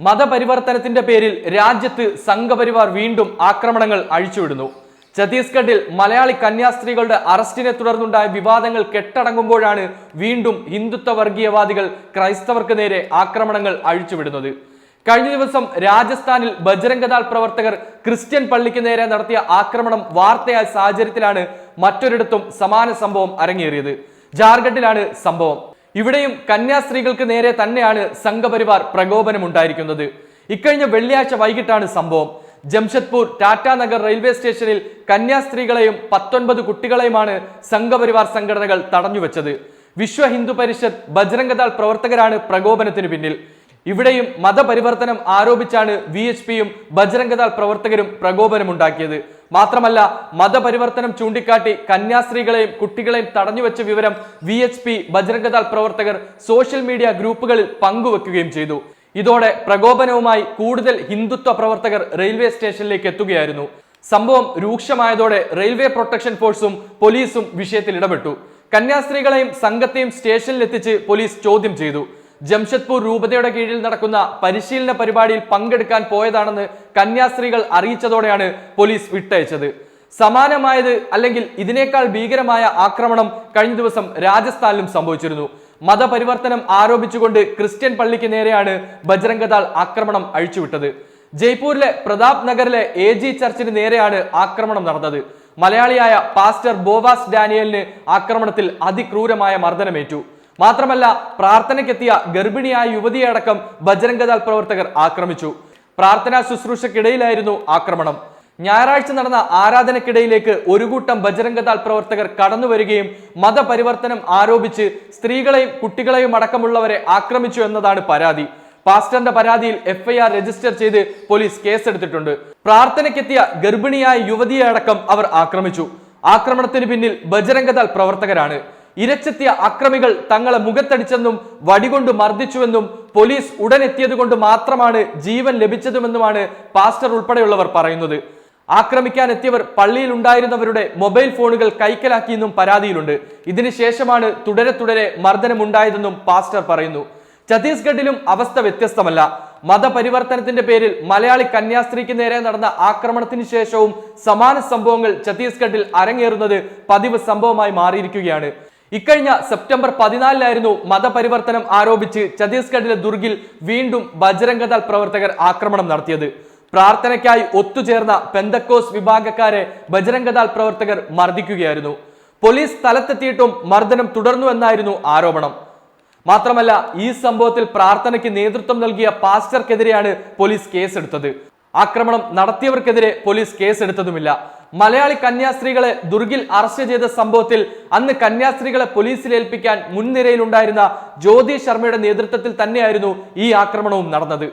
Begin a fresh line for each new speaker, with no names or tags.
മതപരിവർത്തനത്തിന്റെ പേരിൽ രാജ്യത്ത് സംഘപരിവാർ വീണ്ടും ആക്രമണങ്ങൾ അഴിച്ചുവിടുന്നു. ഛത്തീസ്ഗഡിൽ മലയാളി കന്യാസ്ത്രീകളുടെ അറസ്റ്റിനെ തുടർന്നുണ്ടായ വിവാദങ്ങൾ കെട്ടടങ്ങുമ്പോഴാണ് വീണ്ടും ഹിന്ദുത്വ വർഗീയവാദികൾ ക്രൈസ്തവർക്ക് നേരെ ആക്രമണങ്ങൾ അഴിച്ചുവിടുന്നത്. കഴിഞ്ഞ ദിവസം രാജസ്ഥാനിൽ ബജരംഗദാൽ പ്രവർത്തകർ ക്രിസ്ത്യൻ പള്ളിക്ക് നേരെ നടത്തിയ ആക്രമണം വാർത്തയായ സാഹചര്യത്തിലാണ് മറ്റൊരിടത്തും സമാന സംഭവം അരങ്ങേറിയത്. ജാർഖണ്ഡിലാണ് സംഭവം. ഇവിടെയും കന്യാസ്ത്രീകൾക്ക് നേരെ തന്നെയാണ് സംഘപരിവാർ പ്രകോപനമുണ്ടായിരിക്കുന്നത്. ഇക്കഴിഞ്ഞ വെള്ളിയാഴ്ച വൈകിട്ടാണ് സംഭവം. ജംഷഡ്പൂർ ടാറ്റാനഗർ റെയിൽവേ സ്റ്റേഷനിൽ കന്യാസ്ത്രീകളെയും പത്തൊൻപത് കുട്ടികളെയുമാണ് സംഘപരിവാർ സംഘടനകൾ തടഞ്ഞുവെച്ചത്. വിശ്വ ഹിന്ദു പരിഷത്ത് ബജ്രംഗദാൾ പ്രവർത്തകരാണ് പ്രകോപനത്തിന് പിന്നിൽ. ഇവിടെയും മതപരിവർത്തനം ആരോപിച്ചാണ് വി എച്ച് പിയും ബജ്രംഗദാൾ പ്രവർത്തകരും പ്രകോപനമുണ്ടാക്കിയത്. മാത്രമല്ല മതപരിവർത്തനം ചൂണ്ടിക്കാട്ടി കന്യാസ്ത്രീകളെയും കുട്ടികളെയും തടഞ്ഞുവെച്ച വിവരം വി എച്ച് പി ബജരംഗദാൾ പ്രവർത്തകർ സോഷ്യൽ മീഡിയ ഗ്രൂപ്പുകളിൽ പങ്കുവെക്കുകയും ചെയ്തു. ഇതോടെ പ്രകോപനവുമായി കൂടുതൽ ഹിന്ദുത്വ പ്രവർത്തകർ റെയിൽവേ സ്റ്റേഷനിലേക്ക് എത്തുകയായിരുന്നു. സംഭവം രൂക്ഷമായതോടെ റെയിൽവേ പ്രൊട്ടക്ഷൻ ഫോഴ്സും പോലീസും വിഷയത്തിൽ ഇടപെട്ടു. കന്യാസ്ത്രീകളെയും സംഘത്തെയും സ്റ്റേഷനിലെത്തിച്ച് പോലീസ് ചോദ്യം ചെയ്തു. ജംഷഡ്പൂർ രൂപതയുടെ കീഴിൽ നടക്കുന്ന പരിശീലന പരിപാടിയിൽ പങ്കെടുക്കാൻ പോയതാണെന്ന് കന്യാസ്ത്രീകൾ അറിയിച്ചതോടെയാണ് പോലീസ് വിട്ടയച്ചത്. സമാനമായത് അല്ലെങ്കിൽ ഇതിനേക്കാൾ ഭീകരമായ ആക്രമണം കഴിഞ്ഞ ദിവസം രാജസ്ഥാനിലും സംഭവിച്ചിരുന്നു. മതപരിവർത്തനം ആരോപിച്ചുകൊണ്ട് ക്രിസ്ത്യൻ പള്ളിക്ക് നേരെയാണ് ബജ്രംഗദാൾ ആക്രമണം അഴിച്ചുവിട്ടത്. ജയ്പൂരിലെ പ്രതാപ് നഗറിലെ എ ജി ചർച്ചിന് നേരെയാണ് ആക്രമണം നടന്നത്. മലയാളിയായ പാസ്റ്റർ ബോവാസ് ഡാനിയലിന് ആക്രമണത്തിൽ അതിക്രൂരമായ മർദ്ദനമേറ്റു. മാത്രമല്ല പ്രാർത്ഥനയ്ക്കെത്തിയ ഗർഭിണിയായ യുവതിയെ അടക്കം ബജരംഗദാൾ പ്രവർത്തകർ ആക്രമിച്ചു. പ്രാർത്ഥനാ ശുശ്രൂഷക്കിടയിലായിരുന്നു ആക്രമണം. ഞായറാഴ്ച നടന്ന ആരാധനക്കിടയിലേക്ക് ഒരു കൂട്ടം ബജരംഗദാൾ പ്രവർത്തകർ കടന്നു വരികയും മതപരിവർത്തനം ആരോപിച്ച് സ്ത്രീകളെയും കുട്ടികളെയും അടക്കമുള്ളവരെ ആക്രമിച്ചു എന്നതാണ് പരാതി. പാസ്റ്ററിന്റെ പരാതിയിൽ എഫ്ഐആർ രജിസ്റ്റർ ചെയ്ത് പോലീസ് കേസെടുത്തിട്ടുണ്ട്. പ്രാർത്ഥനയ്ക്കെത്തിയ ഗർഭിണിയായ യുവതിയെ അടക്കം അവർ ആക്രമിച്ചു. ആക്രമണത്തിന് പിന്നിൽ ബജരംഗദാൾ പ്രവർത്തകരാണ്. ഇരച്ചെത്തിയ അക്രമികൾ തങ്ങളെ മുഖത്തടിച്ചെന്നും വടികൊണ്ട് മർദ്ദിച്ചുവെന്നും പോലീസ് ഉടനെത്തിയത് കൊണ്ട് മാത്രമാണ് ജീവൻ ലഭിച്ചതുമെന്നുമാണ് പാസ്റ്റർ ഉൾപ്പെടെയുള്ളവർ പറയുന്നത്. ആക്രമിക്കാൻ എത്തിയവർ പള്ളിയിൽ ഉണ്ടായിരുന്നവരുടെ മൊബൈൽ ഫോണുകൾ കൈക്കലാക്കിയെന്നും പരാതിയിലുണ്ട്. ഇതിനുശേഷമാണ് തുടരെ തുടരെ മർദ്ദനമുണ്ടായതെന്നും പാസ്റ്റർ പറയുന്നു. ഛത്തീസ്ഗഡിലും അവസ്ഥ വ്യത്യസ്തമല്ല. മതപരിവർത്തനത്തിന്റെ പേരിൽ മലയാളി കന്യാസ്ത്രീക്ക് നേരെ നടന്ന ആക്രമണത്തിന് ശേഷവും സമാന സംഭവങ്ങൾ ഛത്തീസ്ഗഡിൽ അരങ്ങേറുന്നത് പതിവ് സംഭവമായി മാറിയിരിക്കുകയാണ്. ഇക്കഴിഞ്ഞ സെപ്റ്റംബർ പതിനാലിലായിരുന്നു മതപരിവർത്തനം ആരോപിച്ച് ഛത്തീസ്ഗഡിലെ ദുർഗിൽ വീണ്ടും ബജരംഗദൾ പ്രവർത്തകർ ആക്രമണം നടത്തിയത്. പ്രാർത്ഥനയ്ക്കായി ഒത്തുചേർന്ന പെന്തക്കോസ് വിഭാഗക്കാരെ ബജരംഗദാൽ പ്രവർത്തകർ മർദ്ദിക്കുകയായിരുന്നു. പോലീസ് സ്ഥലത്തെത്തിയിട്ടും മർദ്ദനം തുടർന്നു എന്നായിരുന്നു ആരോപണം. മാത്രമല്ല ഈ സംഭവത്തിൽ പ്രാർത്ഥനയ്ക്ക് നേതൃത്വം നൽകിയ പാസ്റ്റർക്കെതിരെയാണ് പോലീസ് കേസെടുത്തത്. ആക്രമണം നടത്തിയവർക്കെതിരെ പോലീസ് കേസെടുത്തതുമില്ല. മലയാളി കന്യാസ്ത്രീകളെ ദുർഗിൽ അറസ്റ്റ് ചെയ്ത സംഭവത്തിൽ അന്ന് കന്യാസ്ത്രീകളെ പോലീസിൽ ഏൽപ്പിക്കാൻ മുൻനിരയിലുണ്ടായിരുന്ന ജ്യോതി ശർമ്മയുടെ നേതൃത്വത്തിൽ തന്നെയായിരുന്നു ഈ ആക്രമണവും നടന്നത്.